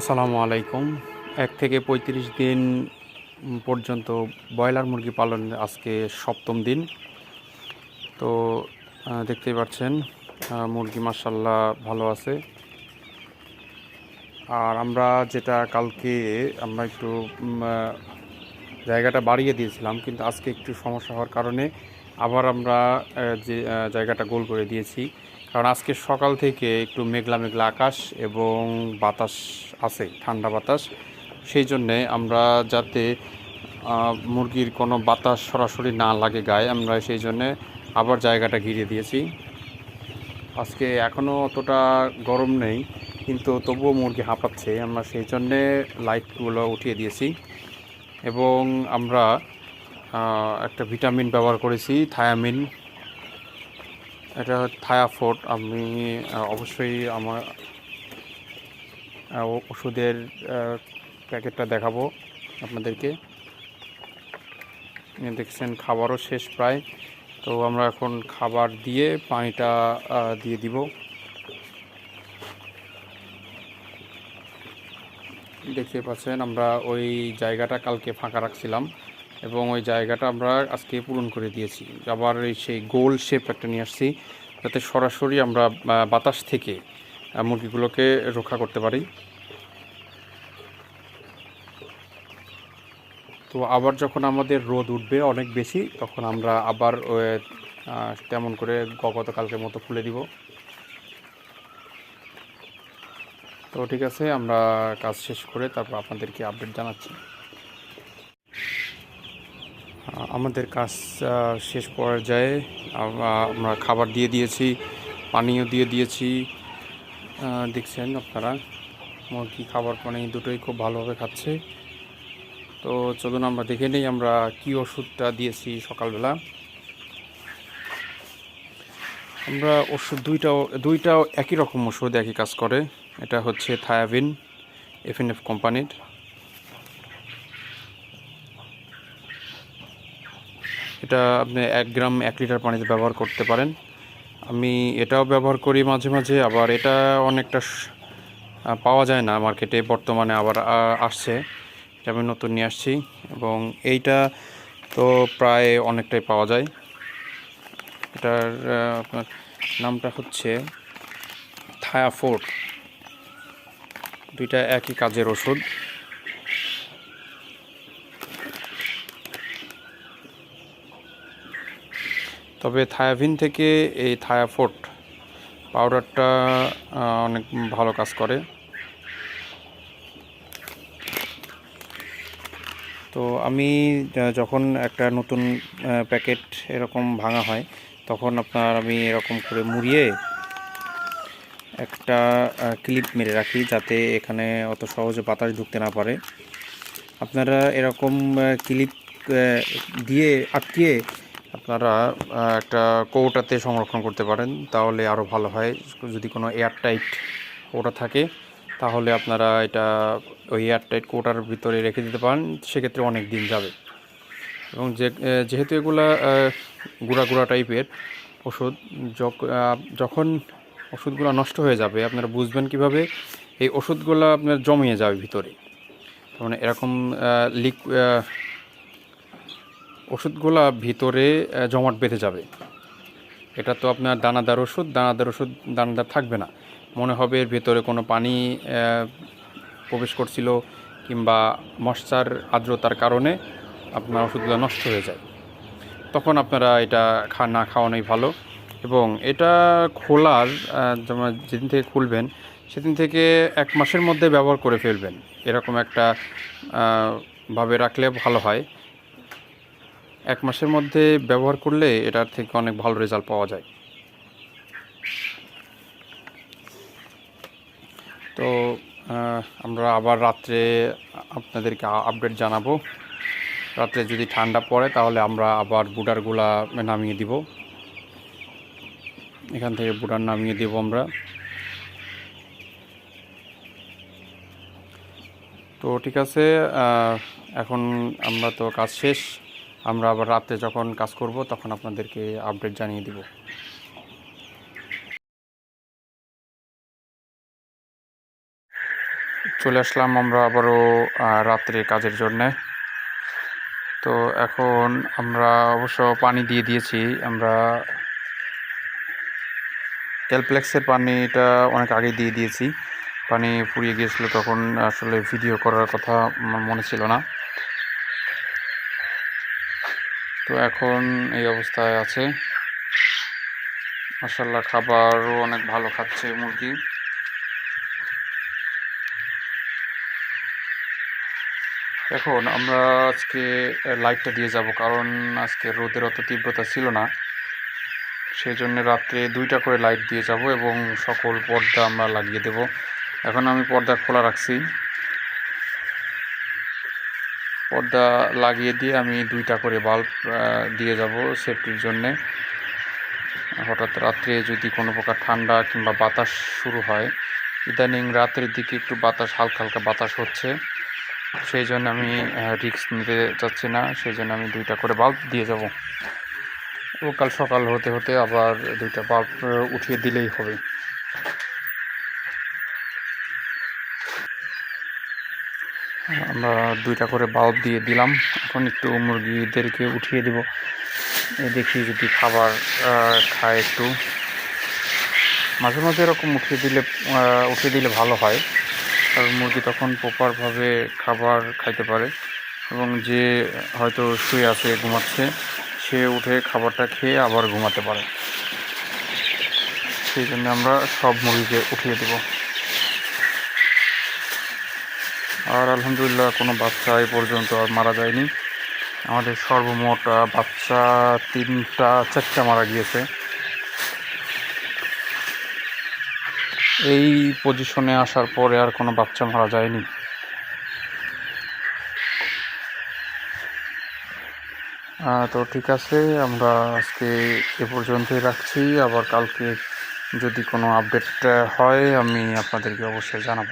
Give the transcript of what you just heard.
আসসালামু আলাইকুম। এক থেকে পঁয়ত্রিশ দিন পর্যন্ত ব্রয়লার মুরগি পালন আজকে সপ্তম দিন। তো দেখতেই পাচ্ছেন মুরগি মার্শাল্লাহ ভালো আছে। আর আমরা যেটা কালকে আমরা একটু জায়গাটা বাড়িয়ে দিয়েছিলাম, কিন্তু আজকে একটু সমস্যা হওয়ার কারণে আবার আমরা যে জায়গাটা গোল করে দিয়েছি। কারণ আজকে সকাল থেকে একটু মেঘলা মেঘলা আকাশ এবং বাতাস আছে, ঠান্ডা বাতাস। সেই জন্যে আমরা যাতে মুরগির কোনো বাতাস সরাসরি না লাগে গায়ে, আমরা সেই জন্যে আবার জায়গাটা ঘিরে দিয়েছি। আজকে এখনও অতটা গরম নেই, কিন্তু তবুও মুরগি হাঁপাচ্ছে। আমরা সেই জন্যে লাইটগুলো উঠিয়ে দিয়েছি এবং আমরা একটা ভিটামিন ব্যবহার করেছি, থায়ামিন। এটা থায়াফোর্ট আমি আহ, অবশ্যই আমার ওষুধের প্যাকেটটা দেখাবো আপনাদেরকে। দেখছেন খাবারও শেষ প্রায়। তো আমরা এখন খাবার দিয়ে পানিটা দিয়ে দিব। দেখতে পাচ্ছেন আমরা ওই জায়গাটা কালকে ফাঁকা রাখছিলাম। এবং ওই জায়গাটা আমরা আজকে পূরণ করে দিয়েছি। আবার এই সেই গোল শেপ একটা নিয়ে আসছি, যাতে সরাসরি আমরা বাতাস থেকে মুরগিগুলোকে রক্ষা করতে পারি। তো আবার যখন আমাদের রোদ উঠবে অনেক বেশি, তখন আমরা আবার তেমন করে গতকালকের মতো খুলে দিব। তো ঠিক আছে, আমরা কাজ শেষ করে তারপর আপনাদেরকে আপডেট জানাচ্ছি। আমাদের কাজ শেষ পর্যায়ে আম- আমরা খাবার দিয়ে দিয়েছি, পানীয় দিয়ে দিয়েছি। দেখছেন আপনারা, মুরগি খাবার পানি দুটোই খুব ভালোভাবে খাচ্ছে। তো চলুন আমরা দেখে নিই আমরা কি ওষুধটা দিয়েছি সকালবেলা। আমরা ওষুধ দুইটাও দুইটাও একই রকম ওষুধ একই কাজ করে। এটা হচ্ছে থায়াবিন এফএনএফ কোম্পানির। এটা আপনি এক গ্রাম এক লিটার পানিতে ব্যবহার করতে পারেন। আমি এটাও ব্যবহার করি মাঝে মাঝে, আবার এটা অনেকটা পাওয়া যায় না মার্কেটে, বর্তমানে আবার আসছে। এটা আমি নতুন নিয়ে আসছি এবং এইটা তো প্রায় অনেকটাই পাওয়া যায়। এটার আপনার নামটা হচ্ছে থায়াফোর। দুইটা একই কাজের ওষুধ। তবে থায়াভিন থেকে এই থায়াফোর্ট পাউডারটা অনেক ভালো কাজ করে। তো আমি যখন একটা নতুন প্যাকেট এরকম ভাঙা হয়, তখন আপনার আমি এরকম করে মুড়িয়ে একটা ক্লিপ মেরে রাখি যাতে এখানে অত সহজে বাতাস ঢুকতে না পারে। আপনারা এরকম ক্লিপ দিয়ে আটকিয়ে আপনারা একটা কৌটাতে সংরক্ষণ করতে পারেন, তাহলে আরও ভালো হয়। যদি কোনো এয়ারটাইট কৌটা থাকে, তাহলে আপনারা এটা, ওই এয়ারটাইট কৌটার ভিতরে রেখে দিতে পারেন, সেক্ষেত্রে অনেক দিন যাবে। এবং যে যেহেতু এগুলা গুঁড়া গুঁড়া টাইপের ওষুধ যখন ওষুধগুলো নষ্ট হয়ে যাবে, আপনারা বুঝবেন কীভাবে এই ওষুধগুলো আপনার জমিয়ে যাবে ভিতরে। তার মানে এরকম লিক ওষুধগুলা ভিতরে জমাট বেঁধে যাবে। এটা তো আপনার দানাদার ওষুধ দানাদার ওষুধ, দানাদার থাকবে না। মনে হবে এর ভেতরে কোনো পানি প্রবেশ করছিল কিংবা মশার আর্দ্রতার কারণে আপনার ওষুধগুলো নষ্ট হয়ে যায়। তখন আপনারা এটা খা, না খাওয়ানোই ভালো এবং এটা খোলার যেদিন থেকে খুলবেন, সেদিন থেকে এক মাসের মধ্যে ব্যবহার করে ফেলবেন। এরকম একটা ভাবে রাখলে ভালো হয়। এক মাসের মধ্যে ব্যবহার করলে এটার থেকে অনেক ভালো রেজাল্ট পাওয়া যায়। তো আমরা আবার রাত্রে আপনাদেরকে আপডেট জানাব। রাত্রে যদি ঠান্ডা পড়ে তাহলে আমরা আবার বুডারগুলা নামিয়ে দিব। এখান থেকে বুডার নামিয়ে দেব আমরা। তো ঠিক আছে এখন আমরা তো কাজ শেষ। আমরা আবার রাতে যখন কাজ করব, তখন আপনাদেরকে আপডেট জানিয়ে দিব। চলে আসলাম আমরা আবারও রাত্রে কাজের জন্যে। তো এখন আমরা অবশ্য পানি দিয়ে দিয়েছি। আমরা এলপ্লেক্সের পানিটা অনেক আগে দিয়ে দিয়েছি। পানি ফুরিয়ে গিয়েছিল তখন আসলে ভিডিও করার কথা মনে ছিল না। তো এখন এই অবস্থায় আছে। মাসাল্লাহ খাবারও অনেক ভালো খাচ্ছে মুরগি। এখন আমরা আজকে লাইটটা দিয়ে যাব কারণ আজকে রোদের অত তীব্রতা ছিল না। সেই জন্য রাত্রে দুইটা করে লাইট দিয়ে যাব এবং সকল পর্দা আমরা লাগিয়ে দেব। এখন আমি পর্দা খোলা রাখছি। পর্দা লাগিয়ে দিয়ে আমি দুইটা করে বাল্ব দিয়ে যাব সেফটির জন্যে। হঠাৎ রাত্রে যদি কোনো প্রকার ঠান্ডা কিংবা বাতাস শুরু হয়, ইদানিং রাতের দিকে একটু বাতাস, হালকা হালকা বাতাস হচ্ছে। সেই জন্য আমি রিস্ক নিতে চাচ্ছি না, সেই জন্য আমি দুইটা করে বাল্ব দিয়ে যাব। ও কাল সকাল হতে হতে আবার দুইটা বাল্ব উঠিয়ে দিলেই হবে। আমরা দুইটা করে বাল্ব দিয়ে দিলাম। এখন একটু মুরগিদেরকে উঠিয়ে দেব। দেখি যদি খাবার খায় একটু। মাঝে মাঝে এরকম উঠিয়ে দিলে উঠিয়ে দিলে ভালো হয়। কারণ মুরগি তখন প্রপারভাবে খাবার খাইতে পারে। এবং যে হয়তো শুয়ে আছে, ঘুমাচ্ছে, সে উঠে খাবারটা খেয়ে আবার ঘুমাতে পারে। সেই জন্য আমরা সব মুরগিকে উঠিয়ে দেব। আর আলহামদুলিল্লাহ কোনো বাচ্চা এই পর্যন্ত আর মারা যায়নি। আমাদের সর্বমোট বাচ্চা তিনটা, চারটা মারা গিয়েছে। এই পজিশনে আসার পরে আর কোনো বাচ্চা মারা যায়নি। তো ঠিক আছে, আমরা আজকে এ পর্যন্তই রাখছি। আবার কালকে যদি কোনো আপডেট হয়, আমি আপনাদেরকে অবশ্যই জানাব।